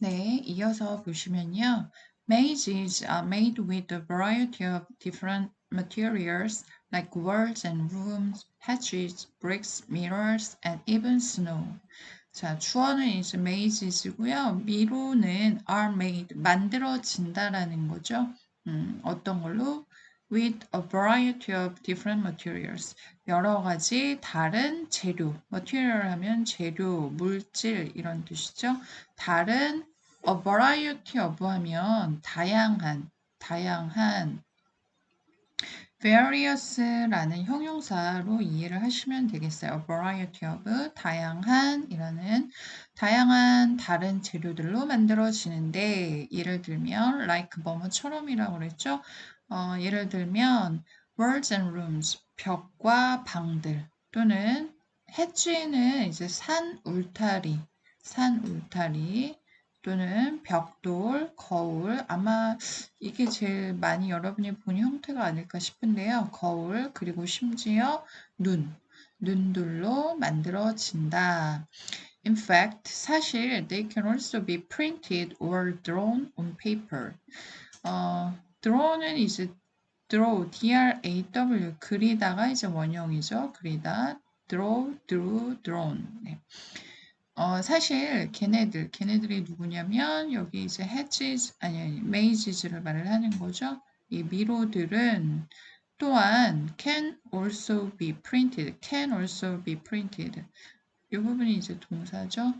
네, 이어서 보시면요. Mazes are made with a variety of different materials like walls and rooms, hedges, bricks, mirrors, and even snow. 자, 주어는 이제 mazes고요. 미로는 are made, 만들어진다라는 거죠. 음, 어떤 걸로? With a variety of different materials. 여러 가지 다른 재료, material 하면 재료, 물질 이런 뜻이죠. 다른 a variety of 하면 다양한, 다양한 various라는 형용사로 이해를 하시면 되겠어요. A variety of 다양한 이라는 다양한 다른 재료들로 만들어지는데 예를 들면 like 뭐뭐처럼이라고 그랬죠. 어, 예를 들면 walls and rooms 벽과 방들 또는 hedge는 이제 산 울타리 산 울타리 또는 벽돌, 거울 아마 이게 제일 많이 여러분이 본 형태가 아닐까 싶은데요. 거울 그리고 심지어 눈, 눈들로 만들어진다. In fact, 사실 they can also be printed or drawn on paper. 어, draw는 이제 draw, D-R-A-W 그리다가 이제 원형이죠. 그리다, draw, drew, drawn. 네. 어, 사실 걔네들, 걔네들이 누구냐면 여기 이제 hedges, 아니, 아니, mazes를 말을 하는 거죠. 이 미로들은 또한 can also be printed, can also be printed. 이 부분이 이제 동사죠.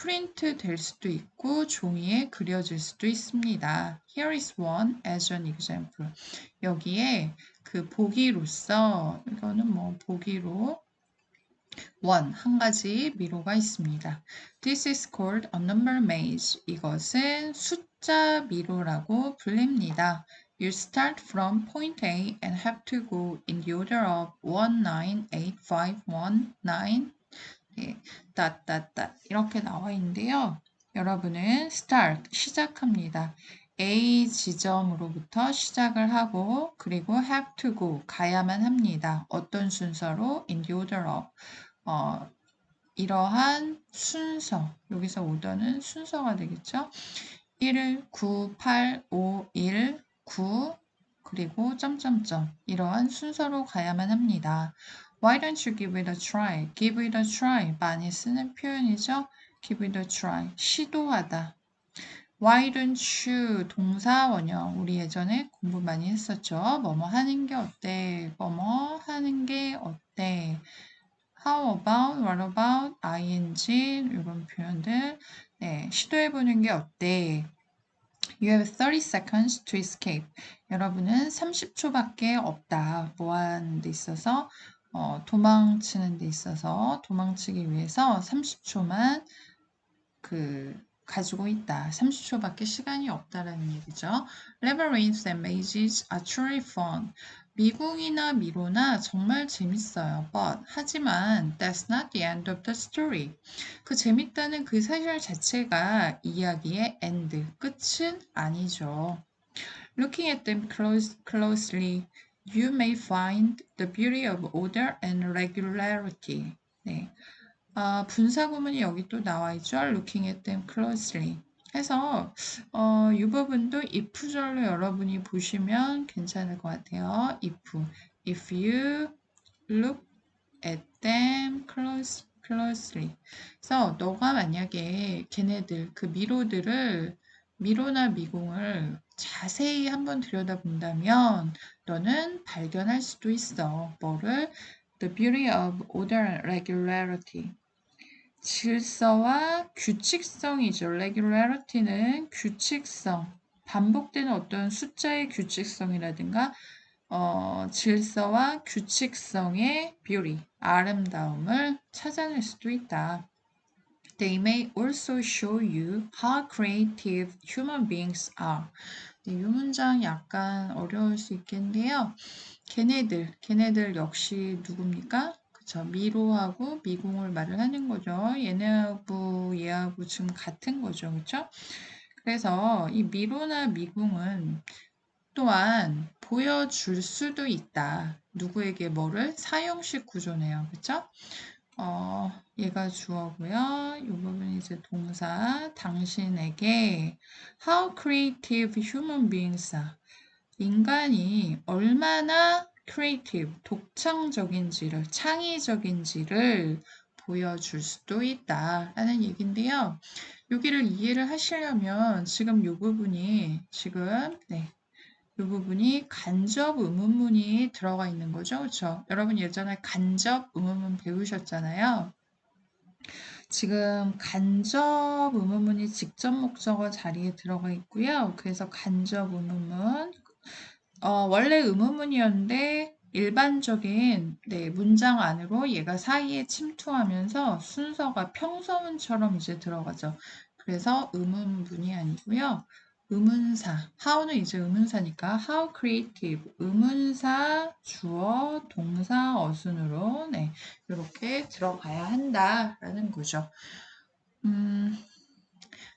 프린트 될 수도 있고 종이에 그려질 수도 있습니다. Here is one as an example. 여기에 그 보기로서 이거는 뭐 보기로 one 한 가지 미로가 있습니다. This is called a number maze. 이것은 숫자 미로라고 불립니다. You start from point A and have to go in the order of 1, 9, 8, 5, 1, 9, 네, 닷닷닷 이렇게 나와 있는데요. 여러분은 start 시작합니다. A 지점으로부터 시작을 하고 그리고 have to go 가야만 합니다. 어떤 순서로 in the order of 어, 이러한 순서 여기서 오더는 순서가 되겠죠. 1, 9, 8, 5, 1, 9 그리고 점점점 이러한 순서로 가야만 합니다. Why don't you give it a try? Give it a try. 많이 쓰는 표현이죠. Give it a try. 시도하다. Why don't you? 동사 원형. 우리 예전에 공부 많이 했었죠. 뭐뭐 하는 게 어때? 뭐뭐 하는 게 어때? How about? What about? ing 이런 표현들. 네, 시도해 보는 게 어때? You have 30 seconds to escape. 여러분은 30초밖에 없다. 뭐 하는 데 있어서 어, 도망치는 데 있어서 도망치기 위해서 30초만 그 가지고 있다. 30초밖에 시간이 없다라는 얘기죠. Labyrinths and mazes are truly fun. 미궁이나 미로나 정말 재밌어요. But 하지만 that's not the end of the story. 그 재밌다는 그 사실 자체가 이야기의 end 끝은 아니죠. Looking at them close, closely, you may find the beauty of order and regularity. 네. 아, 분사 구문이 여기 또 나와 있죠. Looking at them closely. 해서 어, 이 부분도 if절로 여러분이 보시면 괜찮을 것 같아요. if. If you look at them close, closely. 그래서 너가 만약에 걔네들 그 미로들을 미로나 미궁을 자세히 한번 들여다본다면 너는 발견할 수도 있어. 뭐를? The beauty of order and regularity. 질서와 규칙성이죠. regularity는 규칙성, 반복되는 어떤 숫자의 규칙성이라든가 어, 질서와 규칙성의 beauty, 아름다움을 찾아낼 수도 있다. They may also show you how creative human beings are. 네, 이 문장 약간 어려울 수 있겠는데요. 걔네들, 걔네들 역시 누굽니까? 그쵸. 미로하고 미궁을 말을 하는 거죠. 얘네하고 얘하고 지금 같은 거죠. 그쵸? 그래서 이 미로나 미궁은 또한 보여줄 수도 있다. 누구에게 뭐를? 사형식 구조네요. 그쵸? 어, 얘가 주어고요. 이 부분이 이제 동사. 당신에게 how creative human beings are. 인간이 얼마나 creative, 독창적인지를, 창의적인지를 보여줄 수도 있다라는 얘기인데요. 여기를 이해를 하시려면 지금 이 부분이 지금 네, 이 부분이 간접 의문문이 들어가 있는 거죠. 그렇죠? 여러분 예전에 간접 의문문 배우셨잖아요. 지금 간접 의문문이 직접 목적어 자리에 들어가 있고요. 그래서 간접 의문문 어, 원래 의문문이었는데 일반적인 네, 문장 안으로 얘가 사이에 침투하면서 순서가 평서문처럼 이제 들어가죠. 그래서 의문문이 아니고요. 의문사. how는 이제 의문사니까 how creative. 의문사, 주어, 동사, 어순으로 네, 이렇게 들어가야 한다라는 거죠. 음,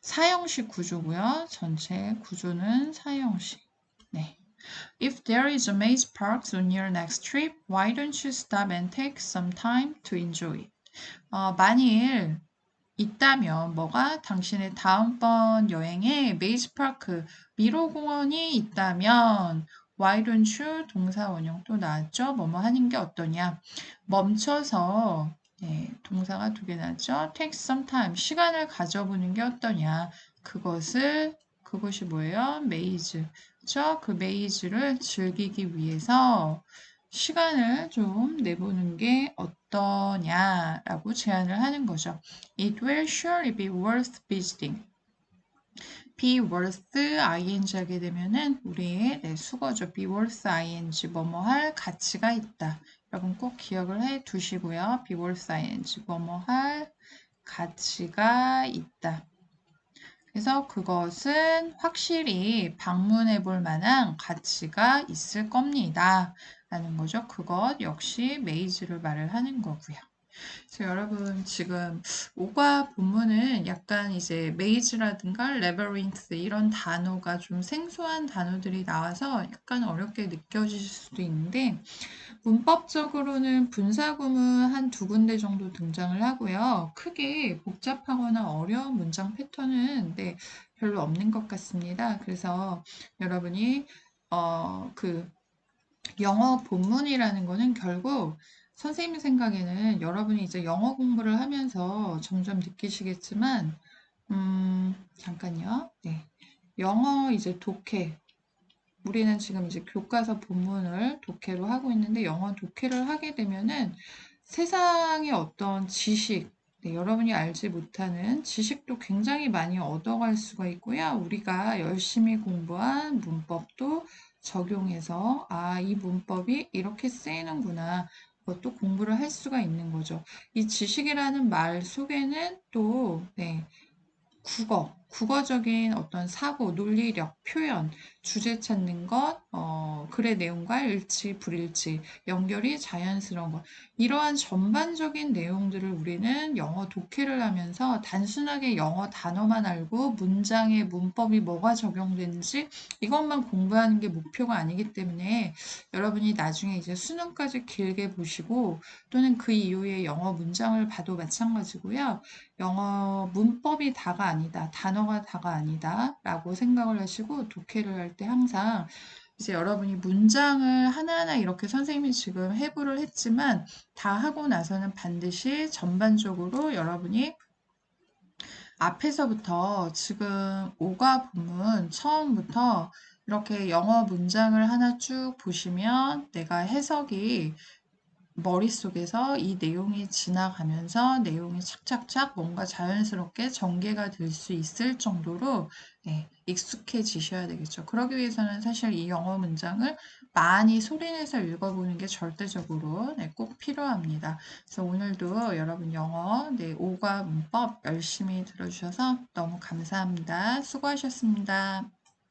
사형식 구조고요. 전체 구조는 사형식. 네. If there is a maze park on your next trip, why don't you stop and take some time to enjoy it? 어, 만일 있다면 뭐가 당신의 다음번 여행에 메이즈 파크 미로 공원이 있다면 why don't you 동사 원형 또 나왔죠? 뭐뭐 하는 게 어떠냐? 멈춰서 네, 동사가 두 개 나왔죠? take some time 시간을 가져보는 게 어떠냐? 그것을 그것이 뭐예요? 메이즈. 그렇죠? 그 메이즈를 즐기기 위해서 시간을 좀 내보는 게 어떠냐라고 제안을 하는 거죠. It will surely be worth visiting. be worth ing 하게 되면은 우리의 네, 수거죠. be worth ing 뭐뭐 할 가치가 있다. 여러분 꼭 기억을 해 두시고요. be worth ing 뭐뭐 할 가치가 있다. 그래서 그것은 확실히 방문해 볼 만한 가치가 있을 겁니다. 라는 거죠. 그것 역시 메이즈를 말을 하는 거고요. 그래서 여러분 지금 오과 본문은 약간 이제 메이즈라든가 레버린트 이런 단어가 좀 생소한 단어들이 나와서 약간 어렵게 느껴질 수도 있는데 문법적으로는 분사구문 한 두 군데 정도 등장을 하고요. 크게 복잡하거나 어려운 문장 패턴은 네, 별로 없는 것 같습니다. 그래서 여러분이 어, 그 영어 본문이라는 거는 결국 선생님 생각에는 여러분이 이제 영어 공부를 하면서 점점 느끼시겠지만, 음, 잠깐요. 네. 영어 이제 독해. 우리는 지금 이제 교과서 본문을 독해로 하고 있는데 영어 독해를 하게 되면은 세상의 어떤 지식, 네, 여러분이 알지 못하는 지식도 굉장히 많이 얻어갈 수가 있고요. 우리가 열심히 공부한 문법도 적용해서 아, 이 문법이 이렇게 쓰이는구나. 그것도 공부를 할 수가 있는 거죠. 이 지식이라는 말 속에는 또, 네, 국어, 국어적인 어떤 사고, 논리력, 표현, 주제 찾는 것, 어, 글의 내용과 일치, 불일치, 연결이 자연스러운 것. 이러한 전반적인 내용들을 우리는 영어 독해를 하면서 단순하게 영어 단어만 알고 문장의 문법이 뭐가 적용되는지 이것만 공부하는 게 목표가 아니기 때문에 여러분이 나중에 이제 수능까지 길게 보시고 또는 그 이후에 영어 문장을 봐도 마찬가지고요. 영어 문법이 다가 아니다. 단어 가 다가 아니다. 라고 생각을 하시고 독해를 할 때 항상 이제 여러분이 문장을 하나하나 이렇게 선생님이 지금 해부를 했지만 다 하고 나서는 반드시 전반적으로 여러분이 앞에서부터 지금 오과 부문 처음부터 이렇게 영어 문장을 하나 쭉 보시면 내가 해석이 머릿속에서 이 내용이 지나가면서 내용이 착착착 뭔가 자연스럽게 전개가 될 수 있을 정도로 네, 익숙해지셔야 되겠죠. 그러기 위해서는 사실 이 영어 문장을 많이 소리내서 읽어보는 게 절대적으로 네, 꼭 필요합니다. 그래서 오늘도 여러분 영어 네, 오과 문법 열심히 들어주셔서 너무 감사합니다. 수고하셨습니다.